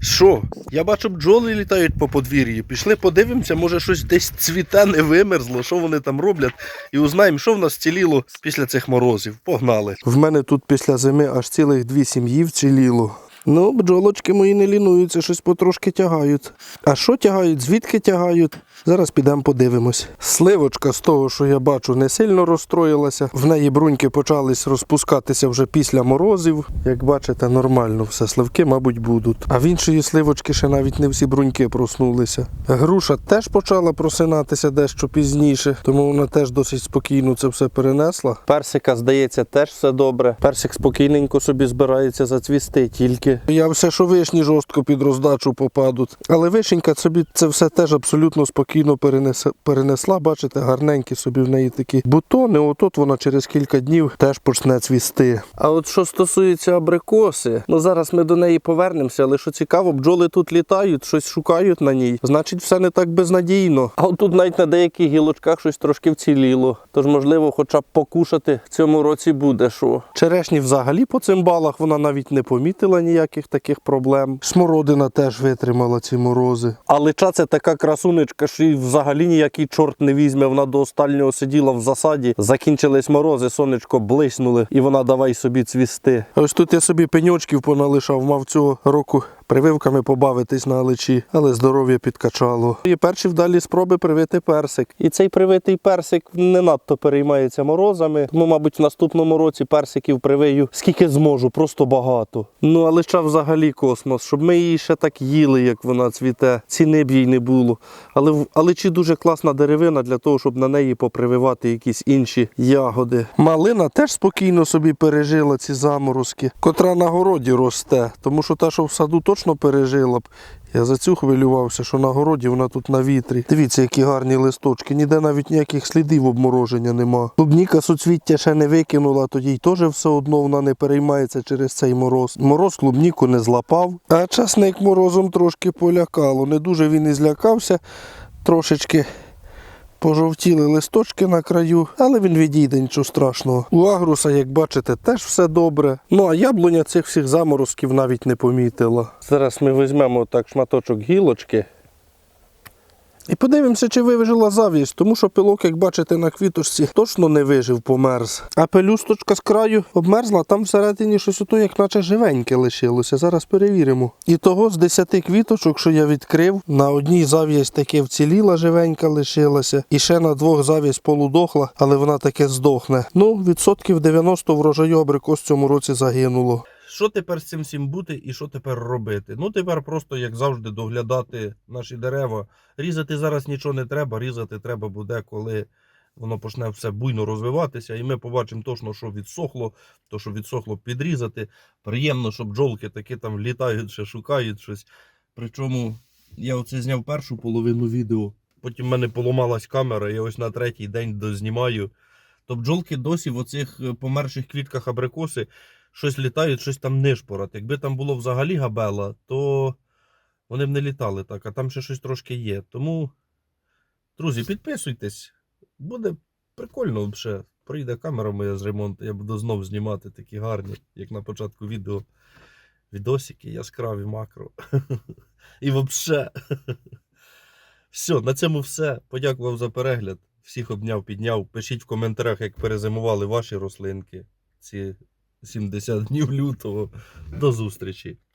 Що? Я бачу, бджоли літають по подвір'ї. Пішли подивимося, може щось десь цвіта не вимерзло, що вони там роблять, і узнаємо, що в нас ціліло після цих морозів. Погнали. В мене тут після зими аж цілих дві сім'ї вціліло. Ну, бджолочки мої не лінуються, щось потрошки тягають. А що тягають, звідки тягають? Зараз підемо подивимось. Сливочка з того, що я бачу, не сильно розстроїлася. В неї бруньки почались розпускатися вже після морозів. Як бачите, нормально все. Сливки, мабуть, будуть. А в іншої сливочки ще навіть не всі бруньки проснулися. Груша теж почала просинатися дещо пізніше, тому вона теж досить спокійно це все перенесла. Персика, здається, теж все добре. Персик спокійненько собі збирається зацвісти тільки. Я все, що вишні жорстко під роздачу попадуть. Але вишенька собі це все теж абсолютно спокійно перенесе, перенесла. Бачите, гарненькі собі в неї такі бутони. Отут вона через кілька днів теж почне цвісти. А от що стосується абрикоси, ну зараз ми до неї повернемося, але що цікаво, бджоли тут літають, щось шукають на ній. Значить, все не так безнадійно. А от тут навіть на деяких гілочках щось трошки вціліло. Тож, можливо, хоча б покушати в цьому році буде що. Черешні взагалі по цим балах вона навіть не помітила ніяких таких проблем. Смородина теж витримала ці морози. А лича це така красунечка, що їй взагалі ніякий чорт не візьме. Вона до останнього сиділа в засаді. Закінчились морози, сонечко блиснули, і вона давай собі цвісти. Ось тут я собі пеньочків поналишав, мав цього року. Прививками побавитись на личі, але здоров'я підкачало. І перші вдалі спроби привити персик. І цей привитий персик не надто переймається морозами. Тому, мабуть, в наступному році персиків привию скільки зможу, просто багато. Ну а лича взагалі космос, щоб ми її ще так їли, як вона цвіте. Ціни б їй не було. Але в аличі дуже класна деревина для того, щоб на неї попрививати якісь інші ягоди. Малина теж спокійно собі пережила ці заморозки, котра на городі росте, тому що та, що в саду точно пережила б. Я за цю хвилювався, що на городі вона тут на вітрі. Дивіться, які гарні листочки, ніде навіть ніяких слідів обмороження нема. Клубніка суцвіття ще не викинула, тоді й теж все одно вона не переймається через цей мороз. Мороз клубніку не злапав, а часник морозом трошки полякало. Не дуже він і злякався, трошечки Пожовтіли листочки на краю, але він відійде, нічого страшного. У агруса, як бачите, теж все добре. Ну а яблуня цих всіх заморозків навіть не помітила. Зараз ми візьмемо так шматочок гілочки. І подивимося, чи вижила завість, тому що пилок, як бачите, на квіточці точно не вижив, померз. А пелюсточка з краю обмерзла, там всередині щось ото, як наче живеньке лишилося. Зараз перевіримо. І того з 10 квіточок, що я відкрив, на одній завість таки вціліла живенька лишилася, і ще на двох завість полудохла, але вона таке здохне. Ну, відсотків 90 врожаю абрикос цьому році загинуло. Що тепер з цим всім бути і що тепер робити? Ну тепер просто, як завжди, доглядати наші дерева. Різати зараз нічого не треба, різати треба буде, коли воно почне все буйно розвиватися, і ми побачимо точно, що відсохло, то що відсохло підрізати. Приємно, що бджолки таки там літають, ще шукають щось. Причому я оце зняв першу половину відео, потім в мене поламалась камера, я ось на третій день дознімаю. То бджолки досі в оцих е, померших квітках абрикоси щось літають, щось там нишпорать. Якби там було взагалі габела, то вони б не літали так, а там ще щось трошки є. Тому, друзі, підписуйтесь. Буде прикольно взагалі. Прийде камера моя з ремонту, я буду знов знімати такі гарні, як на початку відео. Відосики, яскраві макро. І взагалі. Все, на цьому все. Подякував за перегляд. Всіх обняв, підняв. Пишіть в коментарях, як перезимували ваші рослинки ці 70 днів лютого. До зустрічі!